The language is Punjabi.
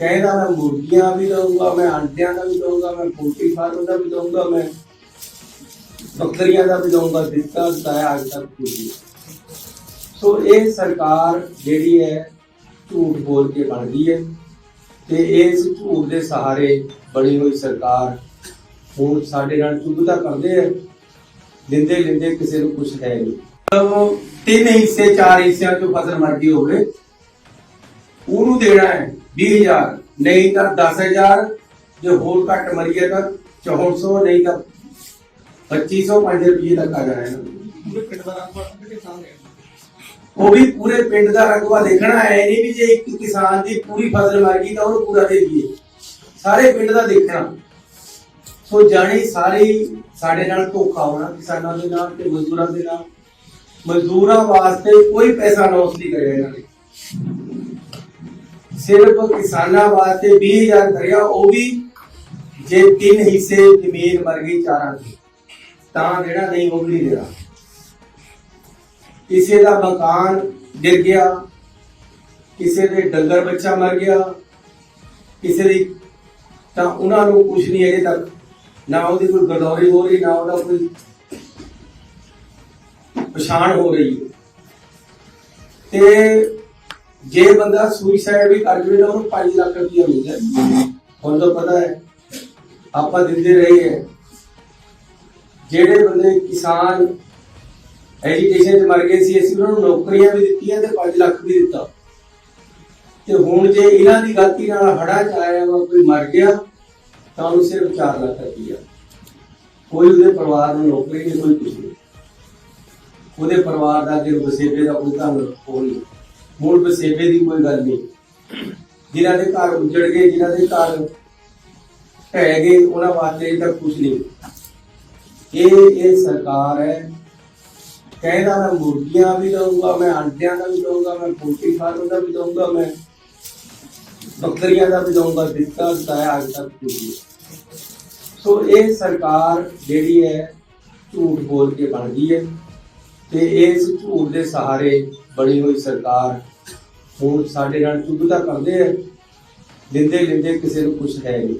ਕਹਿੰਦਾ ਮੈਂ ਮੁਰਗੀਆਂ ਵੀ ਦਊਂਗਾ, ਮੈਂ ਅੰਡਿਆਂ ਦਾ ਵੀ ਦਊਂਗਾ, ਮੈਂ ਪੋਲਟਰੀ ਫਾਰਮ ਦਾ ਵੀ ਦਊਂਗਾ, ਮੈਂ ਬੱਕਰੀਆਂ ਦਾ ਵੀ ਦਊਂਗਾ, ਦਿੱਤਾ ਦਿੱਤਾ ਅੱਜ ਤੱਕ ਕੁਝ ਸੋ ਇਹ ਸਰਕਾਰ ਜਿਹੜੀ ਹੈ ਝੂਠ ਬੋਲ ਕੇ ਬਣ ਗਈ ਹੈ ਤੇ ਇਸ ਝੂਠ ਦੇ ਸਹਾਰੇ ਬਣੀ ਹੋਈ ਸਰਕਾਰ ਹੁਣ ਸਾਡੇ ਨਾਲ ਚੁਗਤਾ ਕਰਦੇ ਆ ਦਿੰਦੇ ਦਿੰਦੇ ਕਿਸੇ ਨੂੰ ਕੁਝ ਹੈ ਨਹੀਂ। ਮਤਲਬ ਤਿੰਨ ਹਿੱਸੇ, ਚਾਰ ਹਿੱਸਿਆਂ ਚੋਂ ਫਸਲ ਮਰਦੀ ਹੋਵੇ, ਉਹਨੂੰ ਦੇਣਾ ਹੈ। 20000 ਨਹੀਂ ਤਾਂ 10000 ਜੇ ਹੋਰ ਘੱਟ ਮਰੀ ਹੈ ਤਾਂ 400 ਨਹੀਂ ਤਾਂ 2500 5 ਰੁਪਏ ਤੱਕ ਆ ਜਾਣਾ ਹੈ ਉਹ ਵੀ ਪੂਰੇ ਪਿੰਡ ਦਾ ਰਕਬਾ ਦੇਖਣਾ ਹੈ ਨਹੀਂ ਵੀ ਜੇ ਇੱਕ ਕਿਸਾਨ ਦੀ ਪੂਰੀ ਫਸਲ ਮਰ ਗਈ ਤਾਂ ਉਹਨੂੰ ਪੂਰਾ ਦੇ ਦਈਏ। ਸਾਰੇ ਪਿੰਡ ਦਾ ਦੇਖਣਾ। ਸੋ ਜਾਣੀ ਸਾਰੀ ਸਾਡੇ ਨਾਲ ਧੋਖਾ ਹੋਣਾ ਕਿਸਾਨਾਂ ਦੇ ਨਾਲ ਤੇ ਮਜ਼ਦੂਰਾਂ ਦੇ ਨਾਲ। ਮਜ਼ਦੂਰਾਂ ਵਾਸਤੇ ਕੋਈ ਪੈਸਾ ਲੋਸ ਨਹੀਂ ਕਰਿਆ ਇਹਨਾਂ ਨੇ। ਸਿਰਫ ਕਿਸਾਨਾਂ ਵਾਸਤੇ 20000 ਕਰਿਆ ਉਹ ਵੀ ਜੇ ਤਿੰਨ ਹਿੱਸੇ ਜ਼ਮੀਨ ਮਰ ਗਈ ਚਾਰਾਂ ਦੀ, ਤਾਂ ਜਿਹੜਾ ਨਹੀਂ ਉਹ ਵੀ ਦੇਣਾ ਕਿਸੇ ਦਾ ਮਕਾਨ ਗਿਰ ਗਿਆ, ਕਿਸੇ ਦੇ ਡੰਗਰ ਬੱਚਾ ਮਰ ਗਿਆ, ਕਿਸੇ ਦੀ, ਤਾਂ ਉਹਨਾਂ ਨੂੰ ਕੁਝ ਨਹੀਂ ਅਜੇ ਤੱਕ, ਨਾ ਉਹਦੀ ਕੋਈ ਗਡੌਰੀ ਹੋ ਰਹੀ, ਨਾ ਉਹਦਾ ਕੋਈ ਪਛਾਣ ਹੋ ਰਹੀ। ਤੇ ਜੇ ਬੰਦਾ ਸੁਈਸਾਈਡ ਵੀ ਕਰ ਜਵੇ ਤਾਂ ਉਹਨੂੰ 5 ਲੱਖ ਰੁਪਇਆ ਮਿਲ ਜਾਏ। ਹੁਣ ਤਾਂ ਪਤਾ ਹੈ, ਆਪਾਂ ਦਿੰਦੇ ਰਹੇ ਹੈ। ਜਿਹੜੇ ਬੰਦੇ ਕਿਸਾਨ ਐਜੂਕੇਸ਼ਨ 'ਚ ਮਰ ਗਏ ਸੀ, ਅਸੀਂ ਉਹਨਾਂ ਨੂੰ ਨੌਕਰੀਆਂ ਵੀ ਦਿੱਤੀਆਂ ਤੇ 5 ਲੱਖ ਵੀ ਦਿੱਤਾ। ਤੇ ਹੁਣ ਜੇ ਇਹਨਾਂ ਦੀ ਗਲਤੀ ਨਾਲ ਹੜਾ ਚ ਆਇਆ ਵਾ, ਕੋਈ ਮਰ ਗਿਆ, ਤਾਂ ਉਹਨੂੰ ਸਿਰਫ 4 ਲੱਖ ਰੁਪਈਆ। ਕੋਈ ਉਹਦੇ ਪਰਿਵਾਰ ਨੂੰ ਨੌਕਰੀ ਨਹੀਂ, ਕੋਈ ਕੁਝ ਨਹੀਂ। ਉਹਦੇ ਪਰਿਵਾਰ ਦਾ ਜੇ ਵਸੇਬੇ ਦਾ ਕੋਈ ਧੰਨ ਹੋ ਨਹੀਂ। ਮੂਲ ਵਸੇਬੇ ਦੀ ਕੋਈ ਗੱਲ ਨਹੀਂ। ਜਿਨ੍ਹਾਂ ਦੇ ਘਰ ਉੱਜੜ ਗਏ, ਜਿਨ੍ਹਾਂ ਦੇ ਘਰ ਢਹਿ ਗਏ, ਉਹਨਾਂ ਵਾਸਤੇ ਤਾਂ ਕੁਝ ਨਹੀਂ। ਇਹ ਇਹ ਸਰਕਾਰ ਹੈ। ਕਹਿੰਦਾ ਮੈਂ ਮੁਰਗੀਆਂ ਵੀ ਦਊਂਗਾ, ਮੈਂ ਅੰਡਿਆਂ ਦਾ ਵੀ ਦਊਂਗਾ, ਮੈਂ ਪੋਲਟਰੀ ਫਾਰਮ ਦਾ ਵੀ ਦਊਂਗਾ, ਮੈਂ ਬੱਕਰੀਆਂ ਦਾ ਵੀ ਦਊਂਗਾ, ਦਿੱਤਾ ਦਿੱਤਾ ਅੱਜ ਤੱਕ ਕੁਝ ਸੋ ਇਹ ਸਰਕਾਰ ਜਿਹੜੀ ਹੈ, ਝੂਠ ਬੋਲ ਕੇ ਬਣ ਗਈ ਹੈ। ਤੇ ਇਸ ਝੂਠ ਦੇ ਸਹਾਰੇ ਬਣੀ ਹੋਈ ਸਰਕਾਰ ਹੁਣ ਸਾਡੇ ਨਾਲ ਚੁਗਤਾ ਕਰਦੇ ਆ। ਦਿੰਦੇ ਦਿੰਦੇ ਕਿਸੇ ਨੂੰ ਕੁਝ ਹੈ ਨਹੀਂ।